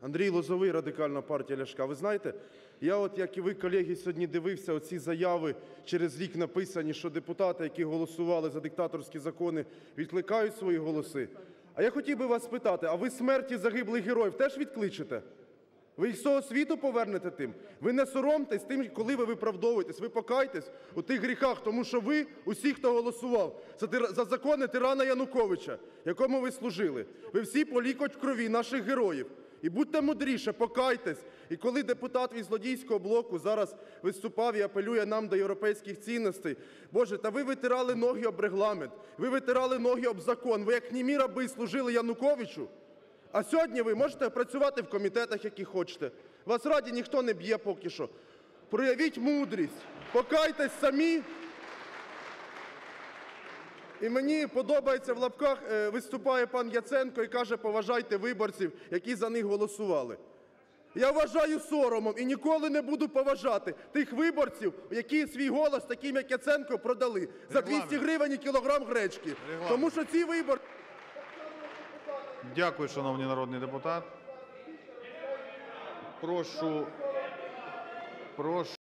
Андрій Лозовий, Радикальна партія Ляшка. Ви знаєте, я от, як і ви, колеги, сьогодні дивився оці заяви через рік написані, що депутати, які голосували за диктаторські закони, відкликають свої голоси. А я хотів би вас спитати, а ви смерті загиблих героїв теж відкличете? Ви їх з того світу повернете тим? Ви не соромтесь тим, коли ви виправдовуєтесь, ви покайтесь у тих гріхах, тому що ви, усі, хто голосував за закони тирана Януковича, якому ви служили, ви всі полікоть в крові наших героїв. І будьте мудріше, покайтесь. І коли депутат від злодійського блоку зараз виступав і апелює нам до європейських цінностей, Боже, та ви витирали ноги об регламент, ви витирали ноги об закон, ви як німі раби служили Януковичу, а сьогодні ви можете працювати в комітетах, які хочете. Вас раді ніхто не б'є поки що. Проявіть мудрість, покайтесь самі. І мені подобається в лапках е, виступає пан Яценко і каже, поважайте виборців, які за них голосували. Я вважаю соромом і ніколи не буду поважати тих виборців, які свій голос таким, як Яценко, продали за 200 гривень і кілограм гречки. Тому що ці виборці. Дякую, шановний народний депутат. Прошу, прошу.